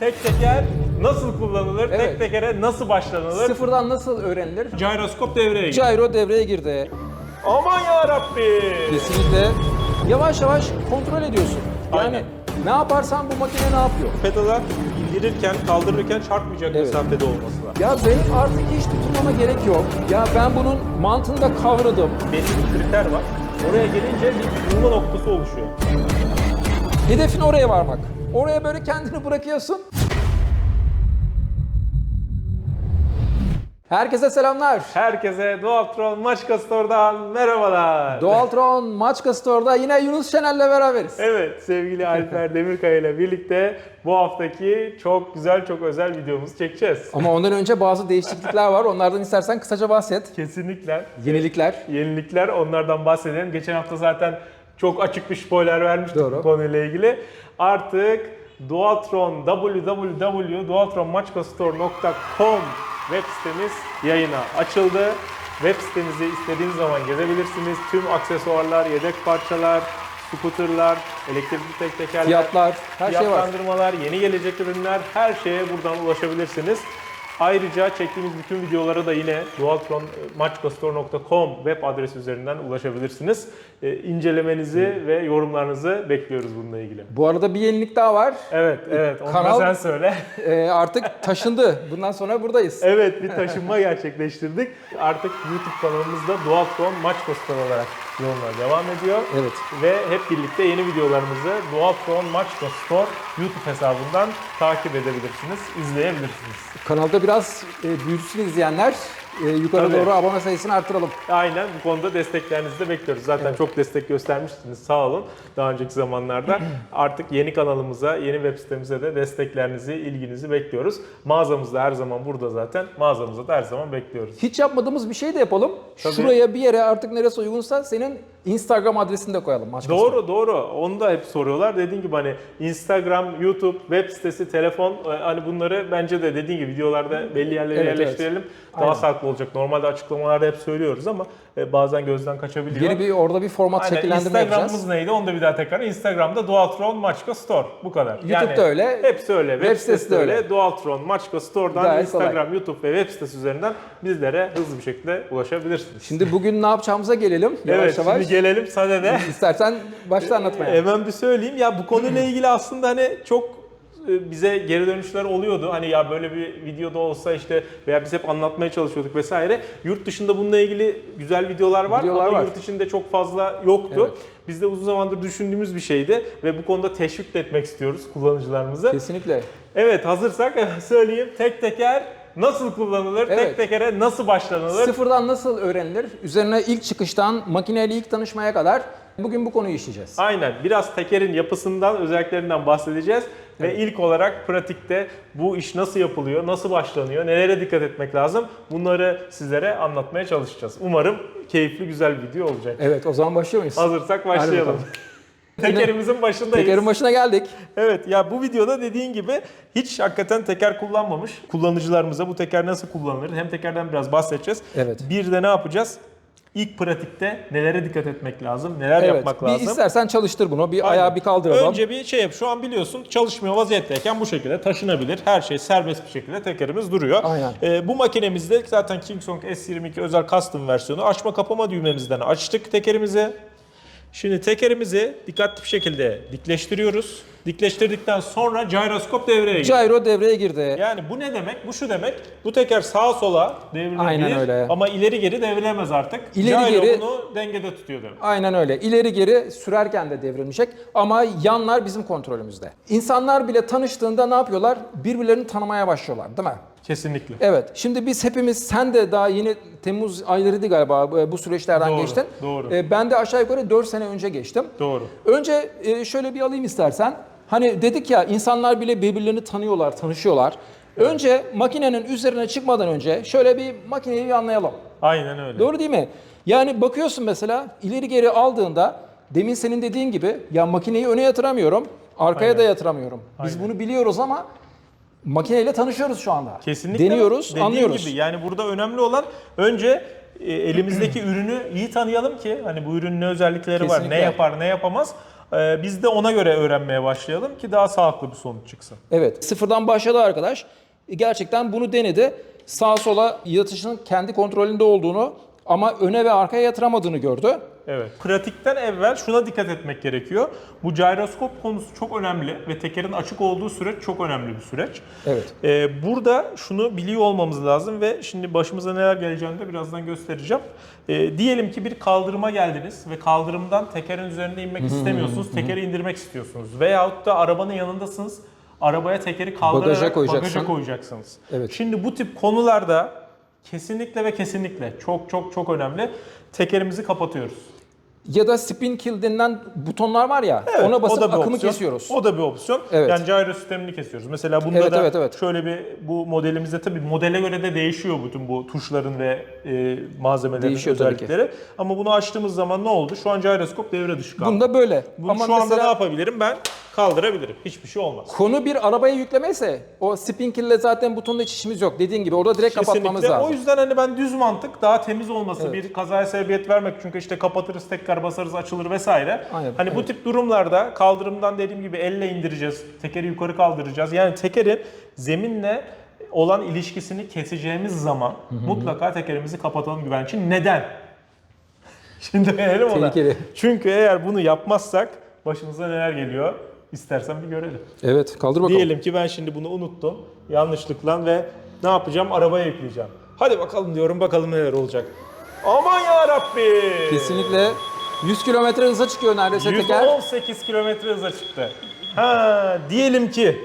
Tek teker nasıl kullanılır? Evet. Tek tekere nasıl başlanılır? Sıfırdan nasıl öğrenilir? Gyroskop devreye giriyor. Gyro devreye girdi. Aman ya Rabbi. Kesinlikle. Yavaş yavaş kontrol ediyorsun. Yani Aynen. ne yaparsan bu makine ne yapıyor? Pedala indirirken, kaldırırken çarpmayacak Evet. mesafede olması lazım. Ya benim artık hiç tutunmama gerek yok. Ya ben bunun mantığını da kavradım. Belli bir kriter var. Oraya gelince bir durma noktası oluşuyor. Hedefin oraya varmak. Oraya böyle kendini bırakıyorsun. Herkese selamlar. Herkese Dualtron Maçka Store'dan merhabalar. Doğaltron Maçka Store'da yine Yunus Şener'le beraberiz. Evet sevgili Alper Demirkaya ile birlikte bu haftaki çok güzel çok özel videomuzu çekeceğiz. Ama ondan önce bazı değişiklikler var. Onlardan istersen kısaca bahset. Kesinlikle Yenilikler. yenilikler onlardan bahsedelim. Geçen hafta zaten çok açık bir spoiler vermiştik Doğru. bu konuyla ilgili. Artık Dualtron www.dualtronmaçkastore.com web sitemiz yayına açıldı. Web sitemizi istediğiniz zaman gezebilirsiniz. Tüm aksesuarlar, yedek parçalar, scooterlar, elektrikli tek tekerler, Fiyatlar, her şey var. yeni gelecek ürünler her şeye buradan ulaşabilirsiniz. Ayrıca çektiğimiz bütün videolara da yine dualtronmaçkastore.com web adresi üzerinden ulaşabilirsiniz. Ee, incelemenizi ve yorumlarınızı bekliyoruz bununla ilgili. Bu arada bir yenilik daha var. Evet, evet. Onu Kanal- sen söyle. Ee, artık taşındı. Bundan sonra buradayız. evet, bir taşınma gerçekleştirdik. Artık YouTube kanalımızda Dualtron Maçkastore olarak yoluna devam ediyor. Evet. Ve hep birlikte yeni videolarımızı Dualtron Maçka Store YouTube hesabından takip edebilirsiniz, izleyebilirsiniz. Kanalda biraz e, büyüsün izleyenler. E, yukarı Tabii. doğru abone sayısını artıralım. Aynen bu konuda desteklerinizi de bekliyoruz. Zaten çok destek göstermiştiniz sağ olun daha önceki zamanlarda. Artık yeni kanalımıza, yeni web sitemize de desteklerinizi, ilginizi bekliyoruz. Mağazamız da her zaman burada zaten. Mağazamıza da her zaman bekliyoruz. Hiç yapmadığımız bir şey de yapalım. Tabii. Şuraya bir yere artık neresi uygunsa senin Instagram adresini de koyalım. Maç Doğru doğru. Onu da hep soruyorlar. Dediğin gibi hani Instagram, YouTube, web sitesi, telefon e, hani bunları bence de dediğin gibi videolarda belli yerlere Evet, yerleştirelim. Daha Aynen. sağlıklı olacak. Normalde açıklamalarda hep söylüyoruz ama bazen gözden kaçabiliyor. Yeni bir orada bir format Aynen. şekillendirme Instagram'ımız yapacağız. neydi? Onu da bir daha tekrar. Instagram'da Dualtron Maçka Store. Bu kadar. YouTube'da öyle. Hepsi öyle. Web, Web sitesi de öyle. Dualtron Maçka Store'dan Gayet kolay. Instagram, YouTube ve web sitesi üzerinden bizlere hızlı bir şekilde ulaşabilirsiniz. Şimdi bugün ne yapacağımıza gelelim. Yavaş evet, yavaş. şimdi gelelim sadede. İstersen başla anlatmaya. Hemen bir söyleyeyim. Ya bu konuyla ilgili aslında hani çok e, bize geri dönüşler oluyordu. Hani ya böyle bir videoda olsa işte veya biz hep anlatmaya çalışıyorduk vesaire. Yurt dışında bununla ilgili güzel videolar var Videolar ama var. yurt içinde çok fazla yoktu. Evet. Biz de uzun zamandır düşündüğümüz bir şeydi ve bu konuda teşvik de etmek istiyoruz kullanıcılarımızı. Kesinlikle. Evet hazırsak söyleyeyim. Tek teker nasıl kullanılır? Tek Evet. tekere nasıl başlanılır? Sıfırdan nasıl öğrenilir? Üzerine ilk çıkıştan makineyle ilk tanışmaya kadar bugün bu konuyu işleyeceğiz. Aynen. Biraz tekerin yapısından, özelliklerinden bahsedeceğiz. Ve ilk olarak pratikte bu iş nasıl yapılıyor, nasıl başlanıyor, nelere dikkat etmek lazım bunları sizlere anlatmaya çalışacağız. Umarım keyifli, güzel bir video olacak. Evet o zaman başlıyor muyuz? Hazırsak başlayalım. Tekerimizin başındayız. Tekerin başına geldik. Evet ya bu videoda dediğin gibi hiç hakikaten teker kullanmamış kullanıcılarımıza bu teker nasıl kullanılır hem tekerden biraz bahsedeceğiz. Evet. Bir de ne yapacağız? İlk pratikte nelere dikkat etmek lazım, neler Evet. yapmak bir lazım. istersen çalıştır bunu. Bir Aynen. ayağı bir kaldıralım. Önce bir şey yap. Şu an biliyorsun çalışmıyor vaziyetteyken bu şekilde taşınabilir. Her şey serbest bir şekilde tekerimiz duruyor. Aynen. Ee, bu makinemizde zaten Kingsong S22 özel custom versiyonu açma kapama düğmemizden açtık tekerimizi. Şimdi tekerimizi dikkatli bir şekilde dikleştiriyoruz. Dikleştirdikten sonra gyroskop devreye giriyor. Gyro devreye girdi. Yani bu ne demek? Bu şu demek. Bu teker sağa sola devrilebilir Aynen öyle. ama ileri geri devrilemez artık. İleri Gyro geri- bunu dengede tutuyor demek. Aynen öyle. İleri geri sürerken de devrilecek ama yanlar bizim kontrolümüzde. İnsanlar bile tanıştığında ne yapıyorlar? Birbirlerini tanımaya başlıyorlar değil mi? Kesinlikle. Evet. Şimdi biz hepimiz sen de daha yeni Temmuz aylarıydı galiba bu- bu süreçlerden Doğru, geçtin. doğru. Ee, Ben de aşağı yukarı 4 sene önce geçtim. Doğru. Önce e, şöyle bir alayım istersen. Hani dedik ya insanlar bile birbirlerini tanıyorlar, tanışıyorlar. Önce makinenin üzerine çıkmadan önce şöyle bir makineyi bir anlayalım. Aynen öyle. Doğru değil mi? Yani bakıyorsun mesela ileri geri aldığında demin senin dediğin gibi ya makineyi öne yatıramıyorum, arkaya Aynen. da yatıramıyorum. Biz Aynen. bunu biliyoruz ama makineyle tanışıyoruz şu anda. Kesinlikle. Deniyoruz, Dediğim anlıyoruz. gibi yani burada önemli olan önce e, elimizdeki ürünü iyi tanıyalım ki hani bu ürünün ne özellikleri var, ne Kesinlikle. yapar, ne yapamaz. Ee, biz de ona göre öğrenmeye başlayalım ki daha sağlıklı bir sonuç çıksın. Evet. Sıfırdan başladı arkadaş. E, Gerçekten bunu denedi. Sağa sola yatışın kendi kontrolünde olduğunu ama öne ve arkaya yatıramadığını gördü. Evet. Pratikten evvel şuna dikkat etmek gerekiyor. Bu gyroskop konusu çok önemli ve tekerin açık olduğu süreç çok önemli bir süreç. Evet. Ee, burada şunu biliyor olmamız lazım ve şimdi başımıza neler geleceğini de birazdan göstereceğim. Ee, diyelim ki bir kaldırıma geldiniz ve kaldırımdan tekerin üzerine inmek istemiyorsunuz, tekeri indirmek istiyorsunuz. Veyahut da arabanın yanındasınız, arabaya tekeri kaldırarak Bagaja koyacaksın. bagaja koyacaksınız. Evet. Şimdi bu tip konularda kesinlikle ve kesinlikle çok çok çok önemli tekerimizi kapatıyoruz. Ya da spin kill denilen butonlar var ya ona basıp o da bir akımı opsiyon. kesiyoruz. O da bir opsiyon. Evet. Yani gyro sistemini kesiyoruz. Mesela bunda Evet, da evet, evet. şöyle bir bu modelimizde tabii modele göre de değişiyor bütün bu tuşların ve e, malzemelerin Değişiyor tabii ki. özellikleri. Ama bunu açtığımız zaman ne oldu? Şu an gyroskop devre dışı kaldı. Bunda böyle. Bunu Ama şu anda mesela ne yapabilirim? Ben kaldırabilirim. Hiçbir şey olmaz. konu bir arabaya yüklemeyse o spin kill'le zaten butonla hiç işimiz yok. Dediğin gibi orada direkt kapatmamız Kesinlikle. lazım. O yüzden hani ben düz mantık daha temiz olması, Evet. bir kazaya sebebiyet vermek çünkü işte kapatırız, tekrar basarız, açılır vesaire. Aynen, Hani bu evet. tip durumlarda kaldırımdan dediğim gibi elle indireceğiz, tekeri yukarı kaldıracağız. Yani tekerin zeminle olan ilişkisini keseceğimiz zaman mutlaka tekerimizi kapatalım güven için. Neden? Şimdi verelim ona. Çünkü eğer bunu yapmazsak başımıza neler geliyor? İstersen bir görelim. Evet kaldır bakalım. Diyelim ki ben şimdi bunu unuttum yanlışlıkla ve ne yapacağım? Arabaya yükleyeceğim. Hadi bakalım diyorum bakalım neler olacak. Aman ya Rabbi. Kesinlikle 100 kilometre hıza çıkıyor neredeyse teker. 118 kilometre hıza çıktı. Ha diyelim ki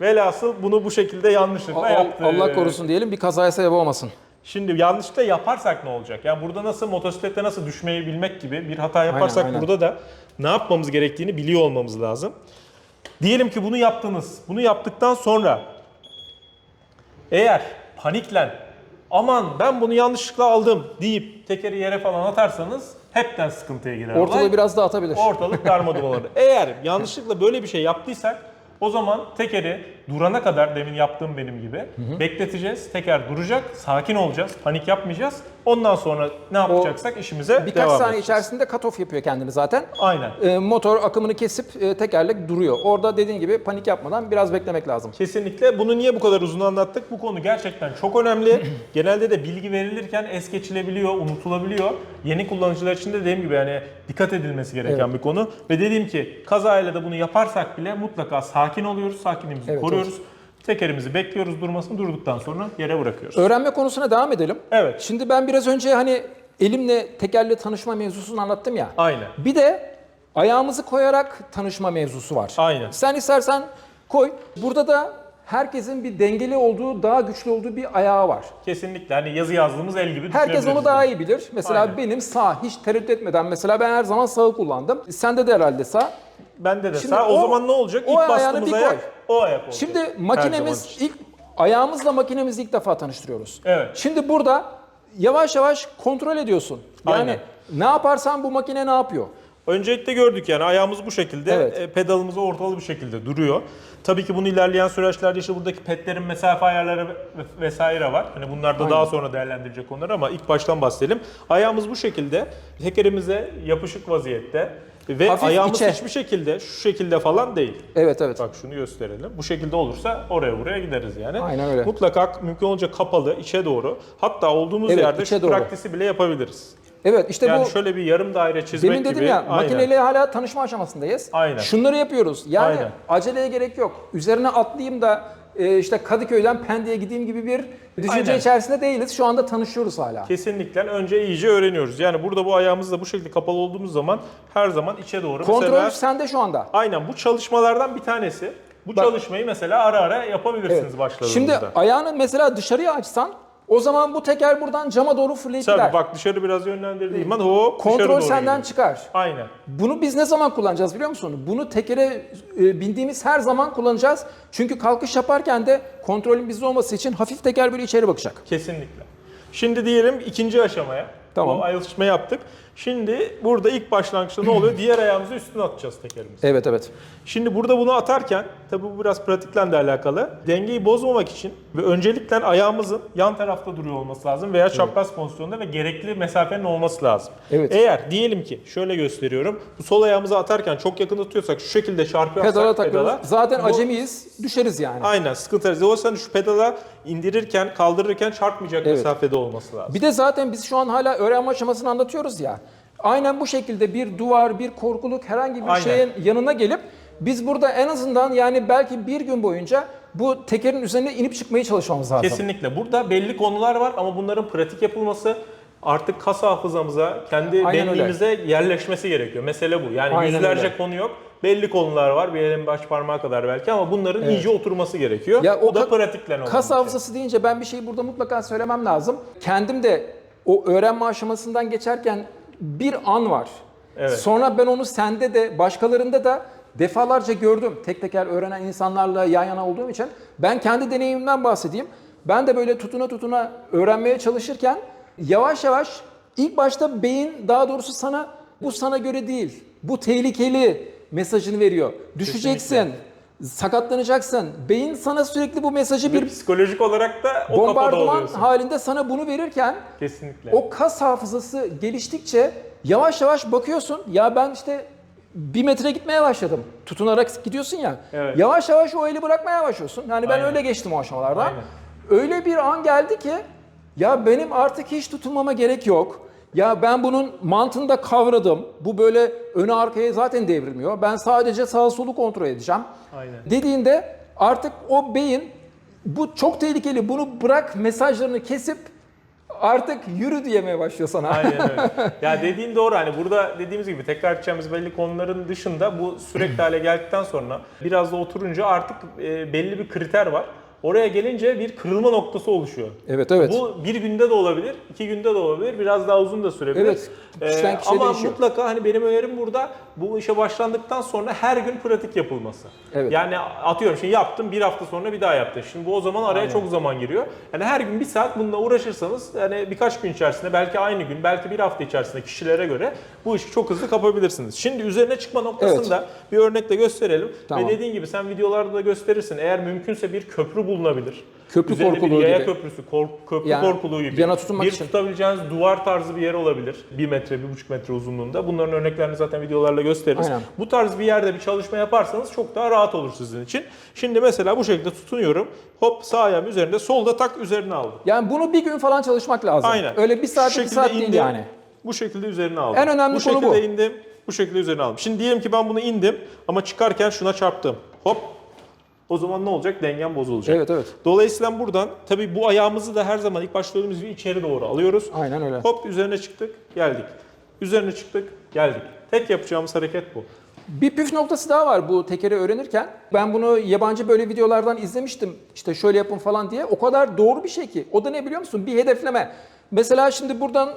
velhasıl bunu bu şekilde yanlışlıkla Al- yaptı. Allah korusun diyelim bir kazaya sebep olmasın. Şimdi yanlışlıkla yaparsak ne olacak? Yani burada nasıl motosiklette nasıl düşmeyi bilmek gibi bir hata yaparsak aynen. burada da ne yapmamız gerektiğini biliyor olmamız lazım. Diyelim ki bunu yaptınız. Bunu yaptıktan sonra eğer paniklen aman ben bunu yanlışlıkla aldım deyip tekeri yere falan atarsanız hepten sıkıntıya girer. olay. Ortalığı biraz dağıtabilir. Ortalık darmadağın olur. Eğer yanlışlıkla böyle bir şey yaptıysak o zaman tekeri durana kadar demin yaptığım benim gibi bekleteceğiz. Teker duracak, sakin olacağız, panik yapmayacağız. Ondan sonra ne yapacaksak işimize Birkaç devam saniye edeceğiz. içerisinde cut off yapıyor kendini zaten. Aynen. Ee, motor akımını kesip e, tekerlek duruyor. Orada dediğin gibi panik yapmadan biraz beklemek lazım. Kesinlikle. Bunu niye bu kadar uzun anlattık? Bu konu gerçekten çok önemli. Genelde de bilgi verilirken es geçilebiliyor, unutulabiliyor. Yeni kullanıcılar için de dediğim gibi yani dikkat edilmesi gereken Evet. bir konu. Ve dediğim ki kazayla da bunu yaparsak bile mutlaka sakin oluyoruz, sakinliğimizi Evet, koruyoruz. Tekerimizi bekliyoruz durmasını durduktan sonra yere bırakıyoruz. Öğrenme konusuna devam edelim. Evet. Şimdi ben biraz önce hani elimle tekerle tanışma mevzusunu anlattım ya. Aynen. Bir de ayağımızı koyarak tanışma mevzusu var. Aynen. Sen istersen koy. Burada da herkesin bir dengeli olduğu, daha güçlü olduğu bir ayağı var. Kesinlikle. Hani yazı yazdığımız el gibi Herkes onu daha iyi bilir. Mesela Aynen. benim sağ hiç tereddüt etmeden mesela ben her zaman sağı kullandım. Sende de herhalde sağ. Bende de Şimdi sağ. O, o- zaman ne olacak? İlk bastığımız ayak. O ayak olacak. Şimdi makinemiz ilk ayağımızla makinemizi ilk defa tanıştırıyoruz. Evet. Şimdi burada yavaş yavaş kontrol ediyorsun. Yani Aynen. ne yaparsan bu makine ne yapıyor? Öncelikle gördük yani ayağımız bu şekilde, Evet. e, pedalımız ortalı bir şekilde duruyor. Tabii ki bunu ilerleyen süreçlerde işte buradaki petlerin mesafe ayarları ve- vesaire var. Hani bunlar da Aynen. daha sonra değerlendirecek konular ama ilk baştan bahsedelim. Ayağımız bu şekilde, tekerimize yapışık vaziyette ve Hafif ayağımız içe. hiçbir şekilde şu şekilde falan değil. Evet evet. Bak şunu gösterelim. Bu şekilde olursa oraya buraya gideriz yani. Aynen öyle. Mutlaka mümkün olunca kapalı, içe doğru. Hatta olduğumuz Evet, yerde içe şu doğru. praktisi bile yapabiliriz. Evet işte Yani bu şöyle bir yarım daire çizmek demin dedim gibi. ya Aynen. makineyle hala tanışma aşamasındayız. Aynen. Şunları yapıyoruz. Yani Aynen. aceleye gerek yok. Üzerine atlayayım da e, işte Kadıköy'den Pendik'e gideyim gibi bir düşünce Aynen. içerisinde değiliz. Şu anda tanışıyoruz hala. Kesinlikle önce iyice öğreniyoruz. Yani burada bu ayağımızla bu şekilde kapalı olduğumuz zaman her zaman içe doğru. Kontrol Mesela, sende şu anda. aynen bu çalışmalardan bir tanesi. Bu Bak- çalışmayı mesela ara ara yapabilirsiniz Evet. başladığınızda. Şimdi ayağını mesela dışarıya açsan o zaman bu teker buradan cama doğru fırlayıp gider. Bak dışarı biraz yönlendirdiğim zaman hop dışarı Kontrol doğru senden gidiyor. çıkar. Aynen. Bunu biz ne zaman kullanacağız biliyor musun? Bunu tekere e, bindiğimiz her zaman kullanacağız. Çünkü kalkış yaparken de kontrolün bizde olması için hafif teker böyle içeri bakacak. Kesinlikle. Şimdi diyelim ikinci aşamaya. Tamam. Bu ayrışma yaptık. Şimdi burada ilk başlangıçta ne oluyor? Diğer ayağımızı üstüne atacağız tekerimizi. Evet evet. Şimdi burada bunu atarken tabi bu biraz pratikle de alakalı. Dengeyi bozmamak için ve öncelikle ayağımızın yan tarafta duruyor olması lazım veya çapraz pozisyonda ve gerekli mesafenin olması lazım. Evet. Eğer diyelim ki şöyle gösteriyorum. Bu sol ayağımızı atarken çok yakın tutuyorsak şu şekilde çarpıyorsak Pedala takıyoruz. pedala, Zaten bu- acemiyiz. Düşeriz yani. Aynen sıkıntı. O yüzden şu pedala indirirken, kaldırırken çarpmayacak Evet. mesafede olması lazım. Bir de zaten biz şu an hala öğrenme aşamasını anlatıyoruz ya. Aynen bu şekilde bir duvar, bir korkuluk herhangi bir Aynen. şeyin yanına gelip biz burada en azından yani belki bir gün boyunca bu tekerin üzerine inip çıkmaya çalışmamız lazım. Kesinlikle. Burada belli konular var ama bunların pratik yapılması artık kas hafızamıza, kendi Aynen öyle. benliğimize yerleşmesi gerekiyor. Mesele bu. Yani Aynen yüzlerce öyle. konu yok. Belli konular var. Bir elin baş parmağı kadar belki ama bunların iyice oturması gerekiyor. Ya bu o da pratikle olan Kas şey. hafızası deyince ben bir şeyi burada mutlaka söylemem lazım. Kendim de o öğrenme aşamasından geçerken bir an var. Evet. Sonra ben onu sende de başkalarında da defalarca gördüm. Tek teker öğrenen insanlarla yan yana olduğum için. Ben kendi deneyimimden bahsedeyim. Ben de böyle tutuna tutuna öğrenmeye çalışırken yavaş yavaş ilk başta beyin daha doğrusu sana bu sana göre değil. Bu tehlikeli mesajını veriyor. Düşeceksin. Sakatlanacaksın. Beyin sana sürekli bu mesajı Bir bir psikolojik olarak da o bombardıman halinde sana bunu verirken Kesinlikle. o kas hafızası geliştikçe yavaş yavaş bakıyorsun. Ya ben işte bir metre gitmeye başladım. Tutunarak gidiyorsun ya. Evet. Yavaş yavaş o eli bırakmaya başlıyorsun. Yani ben Aynen. öyle geçtim o aşamalardan. Aynen. Öyle bir an geldi ki ya benim artık hiç tutunmama gerek yok. Ya ben bunun mantığını da kavradım. Bu böyle öne arkaya zaten devrilmiyor. Ben sadece sağa solu kontrol edeceğim. Aynen. Dediğinde artık o beyin bu çok tehlikeli bunu bırak mesajlarını kesip artık yürü diyemeye başlıyor sana. Aynen öyle. ya dediğin doğru hani burada dediğimiz gibi tekrar edeceğimiz belli konuların dışında bu sürekli hale geldikten sonra biraz da oturunca artık e, belli bir kriter var. Oraya gelince bir kırılma noktası oluşuyor. Evet evet. Bu bir günde de olabilir, iki günde de olabilir, biraz daha uzun da sürebilir. Evet, kişiden kişiye ama değişiyor. mutlaka hani benim önerim burada bu işe başlandıktan sonra her gün pratik yapılması. Evet. Yani atıyorum şimdi yaptım bir hafta sonra bir daha yaptım. Şimdi bu o zaman araya çok zaman giriyor. Yani her gün bir saat bununla uğraşırsanız yani birkaç gün içerisinde belki aynı gün belki bir hafta içerisinde kişilere göre bu işi çok hızlı kapabilirsiniz. Şimdi üzerine çıkma noktasında bir örnekle gösterelim. Tamam. Ve dediğin gibi sen videolarda da gösterirsin. Eğer mümkünse bir köprü bulunabilir. Köprü Üzerinde korkuluğu bir yaya gibi. köprüsü, kork- köprü Yani korkuluğu gibi. yana tutunmak bir için. tutabileceğiniz duvar tarzı bir yer olabilir. 1 metre, 1,5 metre uzunluğunda. Bunların örneklerini zaten videolarla gösteririz. Aynen. Bu tarz bir yerde bir çalışma yaparsanız çok daha rahat olur sizin için. Şimdi mesela bu şekilde tutunuyorum. Hop sağ ayağım üzerinde, solda tak üzerine aldım. Yani bunu bir gün falan çalışmak lazım. Aynen. Öyle bir saat bir şekilde saat değil indim, yani. Bu şekilde üzerine aldım. En önemli bu konu şekilde bu. indim, bu şekilde üzerine aldım. Şimdi diyelim ki ben bunu indim ama çıkarken şuna çarptım. Hop. O zaman ne olacak? Dengem bozulacak. Evet evet. Dolayısıyla buradan tabii bu ayağımızı da her zaman ilk söylediğimiz gibi içeri doğru alıyoruz. Aynen öyle. Hop üzerine çıktık, geldik. Üzerine çıktık, geldik. Tek yapacağımız hareket bu. Bir püf noktası daha var bu tekeri öğrenirken. Ben bunu yabancı böyle videolardan izlemiştim. İşte şöyle yapın falan diye. O kadar doğru bir şey ki. O da ne biliyor musun? Bir hedefleme. Mesela şimdi buradan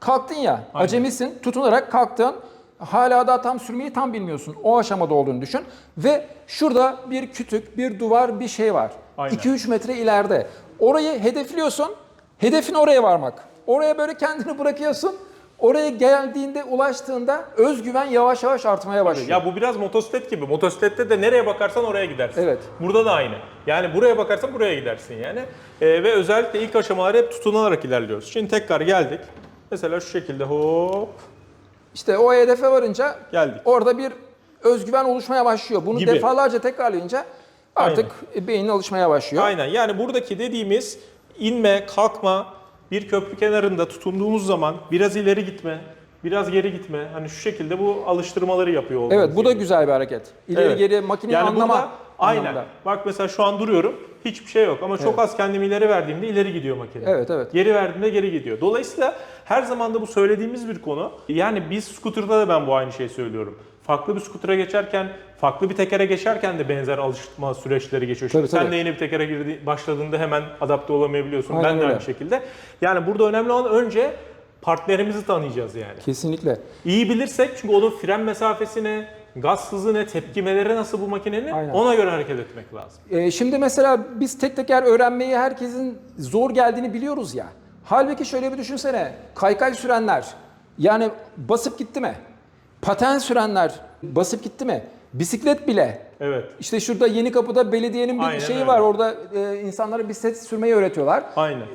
kalktın ya, Aynen. acemisin, tutunarak kalktın. Hala daha tam sürmeyi tam bilmiyorsun. O aşamada olduğunu düşün. Ve şurada bir kütük, bir duvar, bir şey var. Aynen. 2-3 metre ileride. Orayı hedefliyorsun. Hedefin oraya varmak. Oraya böyle kendini bırakıyorsun. Oraya geldiğinde, ulaştığında özgüven yavaş yavaş artmaya başlıyor. Ya bu biraz motosiklet gibi. Motosiklette de nereye bakarsan oraya gidersin. Evet. Burada da aynı. Yani buraya bakarsan buraya gidersin yani. Ee, ve özellikle ilk aşamalar hep tutunarak ilerliyoruz. Şimdi tekrar geldik. Mesela şu şekilde hop İşte o hedefe varınca geldik. orada bir özgüven oluşmaya başlıyor. Bunu Gibi. defalarca tekrarlayınca artık beynin alışmaya başlıyor. Aynen. Yani buradaki dediğimiz inme, kalkma, bir köprü kenarında tutunduğumuz zaman biraz ileri gitme, biraz geri gitme. Hani şu şekilde bu alıştırmaları yapıyor Evet bu da gerekiyor. güzel bir hareket. İleri Evet. geri makineyi yani anlama. burada aynen. anlamında. Bak mesela şu an duruyorum. Hiçbir şey yok ama çok az kendimi ileri verdiğimde ileri gidiyor makine. Evet, evet. Geri verdiğimde geri gidiyor. Dolayısıyla her zaman da bu söylediğimiz bir konu. Yani biz scooter'da da ben bu aynı şeyi söylüyorum. Farklı bir scooter'a geçerken, farklı bir tekere geçerken de benzer alışma süreçleri geçiyor. Tabii, tabii. sen de yeni bir tekere girdi, başladığında hemen adapte olamayabiliyorsun. Aynen ben de öyle. aynı şekilde. Yani burada önemli olan önce partnerimizi tanıyacağız yani. Kesinlikle. İyi bilirsek çünkü onun fren mesafesine, gaz hızı ne, tepkimeleri nasıl bu makinenin Aynen. ona göre hareket etmek lazım. Ee, şimdi mesela biz tek teker öğrenmeyi herkesin zor geldiğini biliyoruz ya. Halbuki şöyle bir düşünsene. Kaykay sürenler Yani basıp gitti mi? Paten sürenler basıp gitti mi? Bisiklet bile. Evet. İşte şurada yeni kapıda belediyenin bir Aynen şeyi öyle. var. Orada e, insanlara bisiklet sürmeyi öğretiyorlar. Aynen.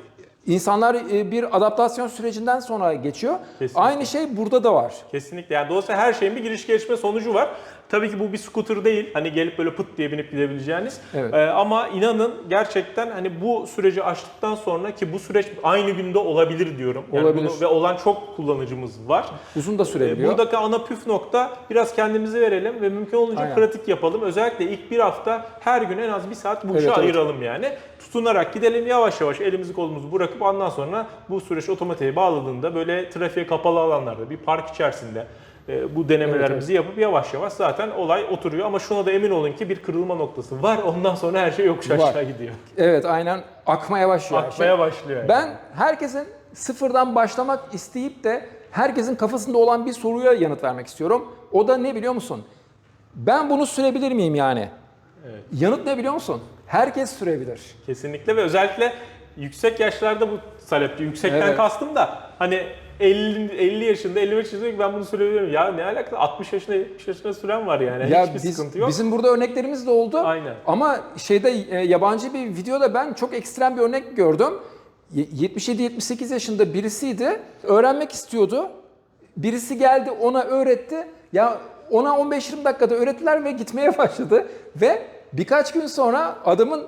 İnsanlar e, bir adaptasyon sürecinden sonra geçiyor. Kesinlikle. Aynı şey burada da var. Kesinlikle. Yani dolayısıyla her şeyin bir giriş gelişme sonucu var. Tabii ki bu bir scooter değil. Hani gelip böyle pıt diye binip gidebileceğiniz. Evet. Ee, ama inanın gerçekten hani bu süreci aştıktan sonra ki bu süreç aynı günde olabilir diyorum. Yani Olabilir. bunu- ve olan çok kullanıcımız var. Uzun da Ee, sürebiliyor. Buradaki ana püf nokta biraz kendimizi verelim ve mümkün olunca Aynen. pratik yapalım. Özellikle ilk bir hafta her gün en az bir saat bu işe Evet, ayıralım yani. Tutunarak gidelim yavaş yavaş elimizi kolumuzu bırakıp ondan sonra bu süreç otomatiğe bağladığında böyle trafiğe kapalı alanlarda bir park içerisinde bu denemelerimizi yapıp yavaş yavaş zaten olay oturuyor. Ama şuna da emin olun ki bir kırılma noktası var. Ondan sonra her şey yokuş Var. aşağı gidiyor. Evet aynen akmaya başlıyor. şey. Akmaya başlıyor. yani. Ben herkesin sıfırdan başlamak isteyip de herkesin kafasında olan bir soruya yanıt vermek istiyorum. O da ne biliyor musun? Ben bunu sürebilir miyim yani? Evet. Yanıt ne biliyor musun? Herkes sürebilir. Kesinlikle ve özellikle yüksek yaşlarda bu talepti. Yüksekten Evet. kastım da hani 50, 50 yaşında, 55 yaşında ben bunu sürebilirim. Ya ne alakası? 60 yaşında, 70 yaşında süren var yani. Ya Hiçbir biz, sıkıntı yok. Bizim burada örneklerimiz de oldu. Aynen. Ama şeyde e, yabancı bir videoda ben çok ekstrem bir örnek gördüm. Ye- 77-78 yaşında birisiydi. Öğrenmek istiyordu. Birisi geldi ona öğretti. Ya ona 15-20 dakikada öğrettiler ve gitmeye başladı. Ve birkaç gün sonra adamın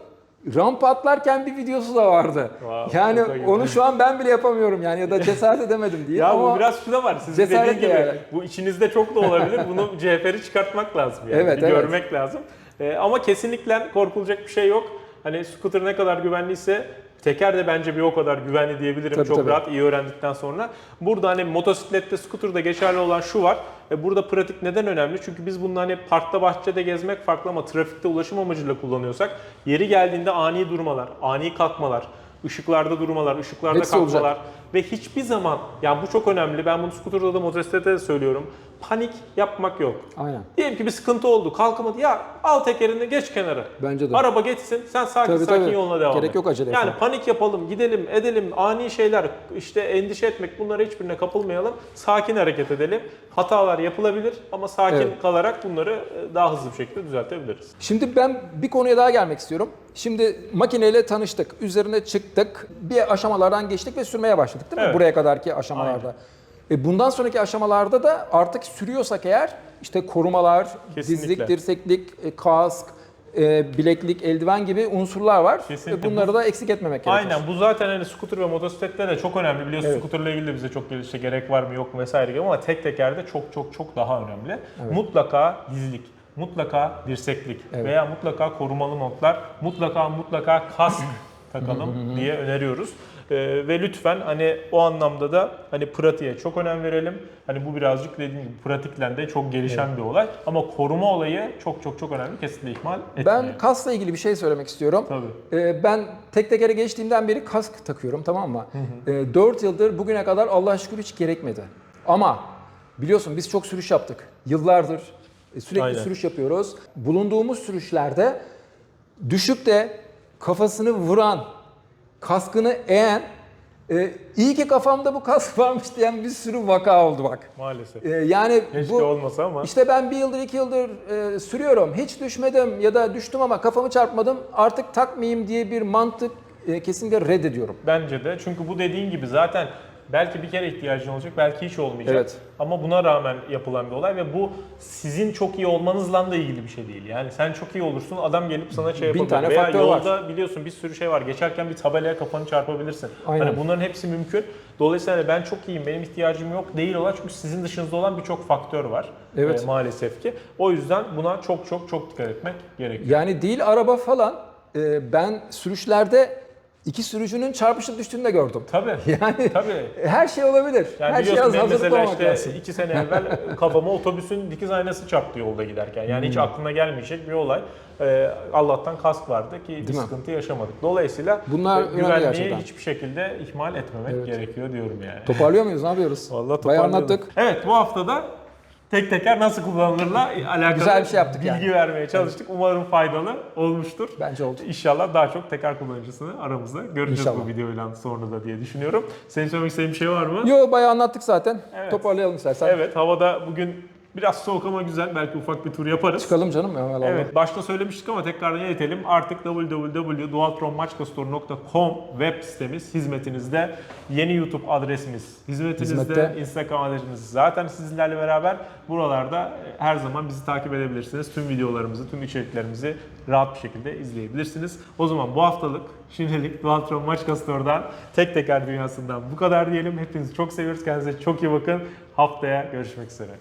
rampa atlarken bir videosu da vardı. Wow, yani onu şu an ben bile yapamıyorum yani ya da cesaret edemedim diye. Ya ama bu biraz şu da var. Sizin cesaret dediğin gibi yani. bu içinizde çok da olabilir. Bunu cevheri çıkartmak lazım yani. Evet, bir evet. görmek lazım. Ee, ama kesinlikle korkulacak bir şey yok. Hani scooter ne kadar güvenliyse teker de bence bir o kadar güvenli diyebilirim. Tabii, çok tabii. rahat iyi öğrendikten sonra. Burada hani motosiklette, scooter'da geçerli olan şu var. E, burada pratik neden önemli? Çünkü biz bunu hani parkta bahçede gezmek farklı ama trafikte ulaşım amacıyla kullanıyorsak yeri geldiğinde ani durmalar, ani kalkmalar, ışıklarda durmalar, ışıklarda Hepsi olacak. kalkmalar ve hiçbir zaman yani bu çok önemli. Ben bunu scooter'da da motosiklette de söylüyorum. Panik yapmak yok. Aynen. Diyelim ki bir sıkıntı oldu, kalkamadı. Ya al tekerini geç kenara. Bence de. Araba geçsin, sen sakin Tabii, sakin tabii. yoluna devam Gerek et. yok acele Yani etmeye. panik yapalım, gidelim, edelim, ani şeyler, işte endişe etmek bunlara hiçbirine kapılmayalım. Sakin hareket edelim. Hatalar yapılabilir ama sakin Evet. kalarak bunları e, daha hızlı bir şekilde düzeltebiliriz. Şimdi ben bir konuya daha gelmek istiyorum. Şimdi makineyle tanıştık, üzerine çıktık, bir aşamalardan geçtik ve sürmeye başladık değil mi? Evet. Buraya kadarki aşamalarda. E bundan sonraki aşamalarda da artık sürüyorsak eğer işte korumalar, Kesinlikle. dizlik, dirseklik, e, kask, e, bileklik, eldiven gibi unsurlar var. Kesinlikle. E bunları da eksik etmemek gerekiyor. Aynen bu zaten hani scooter ve motosiklette de çok önemli. Biliyorsun Evet. scooterla ilgili de bize çok işte gerek var mı yok mu vesaire gibi ama tek tekerde çok çok çok daha önemli. Mutlaka dizlik, mutlaka dirseklik Evet. veya mutlaka korumalı montlar, mutlaka mutlaka kask takalım diye öneriyoruz. Ee, ve lütfen hani o anlamda da hani pratiğe çok önem verelim. Hani bu birazcık dediğim gibi pratikle de çok gelişen bir olay ama koruma olayı çok çok çok önemli. Kesinlikle ihmal etmeyelim. Ben kaskla ilgili bir şey söylemek istiyorum. Tabii. Ee, ben tek tekere geçtiğimden beri kask takıyorum tamam mı? 4 yıldır bugüne kadar Allah'a şükür hiç gerekmedi. Ama biliyorsun biz çok sürüş yaptık. Yıllardır e, sürekli Aynen. sürüş yapıyoruz. Bulunduğumuz sürüşlerde düşüp de kafasını vuran, kaskını eğen, e, iyi ki kafamda bu kask varmış diyen bir sürü vaka oldu bak. Maalesef. E, yani Keşke bu olmasa ama. işte ben bir yıldır iki yıldır e, sürüyorum. Hiç düşmedim ya da düştüm ama kafamı çarpmadım. Artık takmayayım diye bir mantık e, kesinlikle reddediyorum. Bence de. Çünkü bu dediğin gibi zaten belki bir kere ihtiyacın olacak, belki hiç olmayacak. Evet. Ama buna rağmen yapılan bir olay ve bu sizin çok iyi olmanızla da ilgili bir şey değil. Yani sen çok iyi olursun, adam gelip sana şey Bin yapabilir. tane Veya faktör var. yolda biliyorsun bir sürü şey var. Geçerken bir tabelaya kafanı çarpabilirsin. Aynen. Hani bunların hepsi mümkün. Dolayısıyla hani ben çok iyiyim, benim ihtiyacım yok değil olan çünkü sizin dışınızda olan birçok faktör var. Evet. Ee, maalesef ki. O yüzden buna çok çok çok dikkat etmek gerekiyor. Yani değil araba falan e, ben sürüşlerde iki sürücünün çarpışıp düştüğünü de gördüm. Tabii. Yani Tabii. her şey olabilir. Yani her benim hazırlıklı mesela olmak işte lazım. iki sene evvel kafama otobüsün dikiz aynası çarptı yolda giderken. Yani Hmm. hiç aklına gelmeyecek bir olay. Ee, Allah'tan kask vardı ki bir Değil mi? sıkıntı yaşamadık. Dolayısıyla Bunlar e, güvenliği hiçbir şekilde ihmal etmemek Evet. gerekiyor diyorum yani. Toparlıyor muyuz? Ne yapıyoruz? Vallahi Bayağı toparlayalım. anlattık. Evet bu hafta da tek teker nasıl kullanılırla alakalı Güzel bir şey yaptık bilgi yani. vermeye çalıştık. Umarım faydalı olmuştur. Bence oldu. İnşallah daha çok teker kullanıcısını aramızda göreceğiz İnşallah. bu videoyla sonra da diye düşünüyorum. Senin söylemek istediğin bir şey var mı? Yo bayağı anlattık zaten. Evet. Toparlayalım istersen. Evet havada bugün biraz soğuk ama güzel. Belki ufak bir tur yaparız. Çıkalım canım. ya, vallahi. Evet, başta söylemiştik ama tekrardan iletelim. Artık www.dualtronmaçkastore.com web sitemiz hizmetinizde. Yeni YouTube adresimiz hizmetinizde. Hizmette. Instagram adresimiz zaten sizlerle beraber. Buralarda e, her zaman bizi takip edebilirsiniz. Tüm videolarımızı, tüm içeriklerimizi rahat bir şekilde izleyebilirsiniz. O zaman bu haftalık şimdilik Dualtron Maçka Store'dan tek teker dünyasından bu kadar diyelim. Hepinizi çok seviyoruz. Kendinize çok iyi bakın. Haftaya görüşmek üzere.